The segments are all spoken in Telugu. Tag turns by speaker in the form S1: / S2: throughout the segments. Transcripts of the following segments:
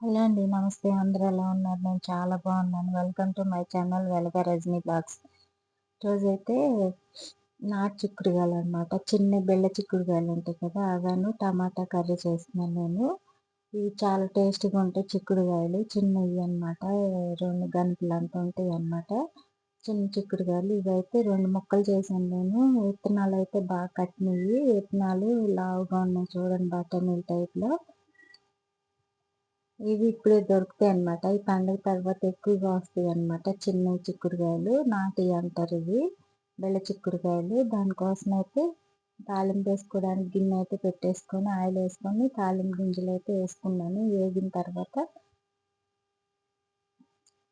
S1: హలో అండి నమస్తే. అందరూ ఎలా ఉన్నారు? నేను చాలా బాగున్నాను. వెల్కమ్ టు మై ఛానల్ వెలగ రజనీ బ్లాగ్స్ రోజైతే నాటు చిక్కుడుగాయలు అనమాట చిన్న బెల్ల చిక్కుడుగాయలు ఉంటాయి కదా అవను టమాటా కర్రీ చేస్తున్నాను నేను. ఇవి చాలా టేస్టీగా ఉంటాయి చిక్కుడుగాయలు. చిన్నవి అనమాట రెండు గంటలు అంత ఉంటాయి అనమాట చిన్న చిక్కుడుగాయలు. ఇవైతే రెండు ముక్కలు చేశాను నేను. విత్తనాలు అయితే బాగా కట్టినవి. విత్తనాలు లావుగా ఉన్నాయి చూడండి బఠానీల టైప్లో. ఇవి ఇప్పుడే దొరుకుతాయి అనమాట ఈ పండుగ తర్వాత ఎక్కువగా వస్తాయి అనమాట చిన్న చిక్కుడుకాయలు నాటి అంటారు ఇవి బెల్ల చిక్కుడుకాయలు. దానికోసం అయితే తాలింపు వేసుకోవడానికి గిన్నె అయితే పెట్టేసుకొని ఆయిల్ వేసుకొని తాలింపు గింజలు అయితే వేసుకున్నాను. వేగిన తర్వాత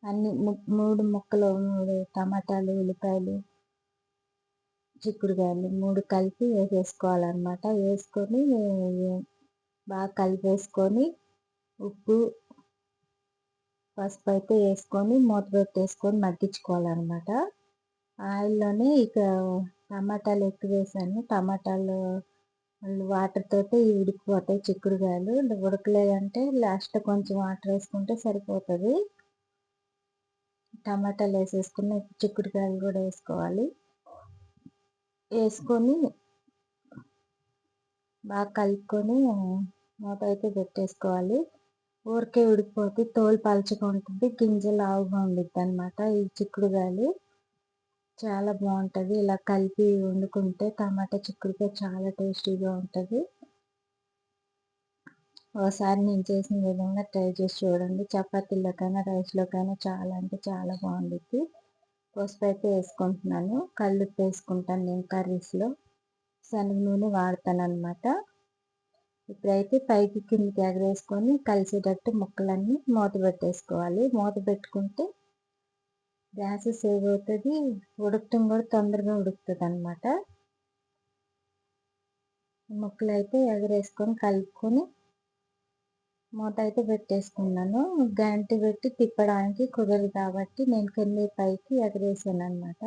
S1: అన్ని మూడు ముక్కలు మూడు టమాటాలు ఉల్లిపాయలు చిక్కుడుకాయలు మూడు కలిపి వేసేసుకోవాలన్నమాట. వేసుకొని బాగా కలిపేసుకొని ఉప్పు పసుపు అయితే వేసుకొని మూత పెట్టేసుకొని మగ్గించుకోవాలన్నమాట. ఆయిల్లోనే ఇక టమాటాలు ఎక్కువ వేసాను. టమాటాలు వాటర్ తోటి ఉడికిపోతాయి చిక్కుడుకాయలు. ఉడకలేదంటే లాస్ట్ కొంచెం వాటర్ వేసుకుంటే సరిపోతుంది. టమాటాలు వేసేసుకుని చిక్కుడుకాయలు కూడా వేసుకోవాలి. వేసుకొని బాగా కలుపుకొని మూత అయితే పెట్టేసుకోవాలి. ఊరికే ఉడికిపోతే తోలు పలచగా ఉంటుంది గింజ లావుగా ఉండిద్ది అనమాట ఈ చిక్కుడుగాయలు చాలా బాగుంటుంది. ఇలా కలిపి వండుకుంటే టమాటా చిక్కుడుకాయ చాలా టేస్టీగా ఉంటుంది. ఒకసారి నేను చేసిన విధంగా ట్రై చేసి చూడండి. చపాతీలోకైనా రైస్లోకైనా చాలా అంటే చాలా బాగుంటుంది పసుపు అయితే వేసుకుంటున్నాను. కళ్ళు వేసుకుంటాను నేను కర్రీస్లో. శనగ నూనె వాడతాను అనమాట ఇప్పుడైతే పైకి కిందికి ఎగరేసుకొని కలిసేటట్టు ముక్కలన్నీ మూత పెట్టేసుకోవాలి. మూత పెట్టుకుంటే గ్యాస్ సేవ్ అవుతుంది ఉడకటం కూడా తొందరగా ఉడుకుతుంది అనమాట ముక్కలు అయితే ఎగరేసుకొని కలుపుకొని మూత అయితే పెట్టేసుకున్నాను. గంటి పెట్టి తిప్పడానికి కుదరదు కాబట్టి నేను కింద పైకి ఎగరేసాను అనమాట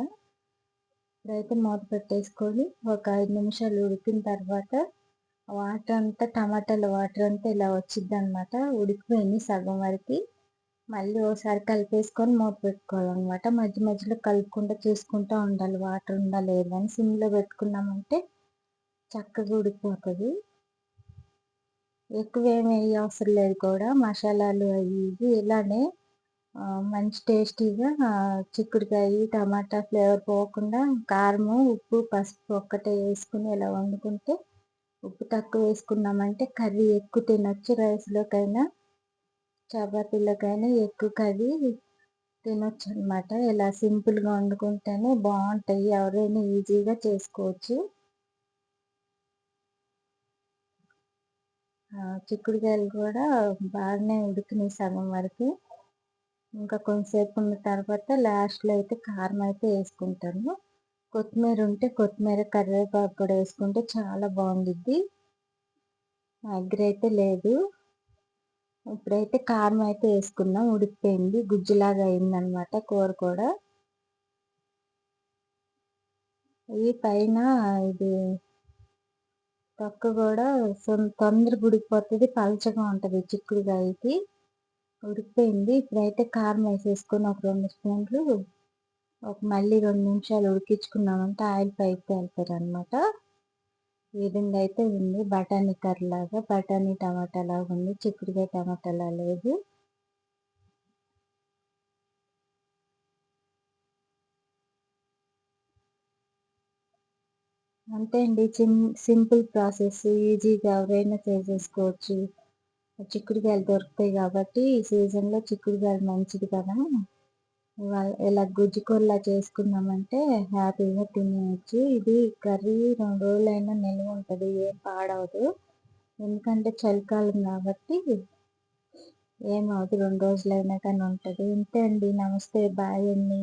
S1: ఇప్పుడైతే మూత పెట్టేసుకొని ఒక ఐదు నిమిషాలు ఉడికిన తర్వాత వాటర్ అంతా టమాటాలు వాటర్ అంతా ఇలా వచ్చింది అనమాట ఉడికిపోయింది సగం వరకు. మళ్ళీ ఒకసారి కలిపేసుకొని మూత పెట్టుకోవాలన్నమాట. మధ్య మధ్యలో కలుపుకుంటూ చూసుకుంటూ ఉండాలి. వాటర్ ఉందా లేదని సిమ్లో పెట్టుకున్నామంటే చక్కగా ఉడికిపోతుంది ఎక్కువ ఏమి అవసరం లేదు కూడా. మసాలాలు అవి ఇవి ఇలానే మంచి టేస్టీగా చిక్కుడుకాయ టమాటా ఫ్లేవర్ పోకుండా కారము ఉప్పు పసుపు ఒక్కటే వేసుకుని ఇలా వండుకుంటే ఉప్పు తక్కువ వేసుకున్నామంటే కర్రీ ఎక్కువ తినొచ్చు రైస్లోకైనా చపాతీలోకైనా ఎక్కువ కర్రీ తినొచ్చు అనమాట ఇలా సింపుల్గా వండుకుంటేనే బాగుంటాయి. ఎవరైనా ఈజీగా చేసుకోవచ్చు. చిక్కుడుకాయలు కూడా బాగానే ఉడికినాయి సగం వరకు. ఇంకా కొంతసేపు ఉన్న తర్వాత లాస్ట్లో అయితే కారం అయితే వేసుకుంటాను కొత్తిమీర ఉంటే కొత్తిమీర కరివేపాకు కూడా వేసుకుంటే చాలా బాగుండిద్ది. మా దగ్గర అయితే లేదు. ఇప్పుడైతే కారం అయితే వేసుకున్నాం. ఉడికిపోయింది. గుజ్జులాగా అయిందనమాట కూర కూడా. ఈ పైన ఇది తొక్క కూడా తొందరగా ఉడికిపోతుంది. పలచగా ఉంటుంది చిక్కుడుకాయకి. ఉడికిపోయింది. ఇప్పుడైతే కారం వేసేసుకుని ఒక రెండు స్పూన్లు ఒక మళ్ళీ రెండు నిమిషాలు ఉడికించుకున్నామంటే ఆయిల్ పైకి వెళ్తారు అనమాట ఈ విధంగా అయితే ఉంది. బఠానీ కర్రీ లాగా బఠానీ టమాటా లాగా ఉంది. చిక్కుడుకాయ టమాటాలా లేదు. అంతే అండి. Simple process. ఈజీగా ఎవరైనా చేసేసుకోవచ్చు చిక్కుడుకాయలు దొరుకుతాయి కాబట్టి ఈ సీజన్లో చిక్కుడుకాయలు మంచిది కదా. ఇలా గుజ్జుకూరలా చేసుకున్నామంటే హ్యాపీగా తినేయచ్చు. ఇది కర్రీ రెండు రోజులైనా నిల్వ ఉంటుంది ఏం పాడవదు. ఎందుకంటే చలికాలం కాబట్టి ఏమవుతుంది రెండు రోజులైనా కానీ ఉంటుంది. ఇంతే అండి. నమస్తే బాయ్ అండి.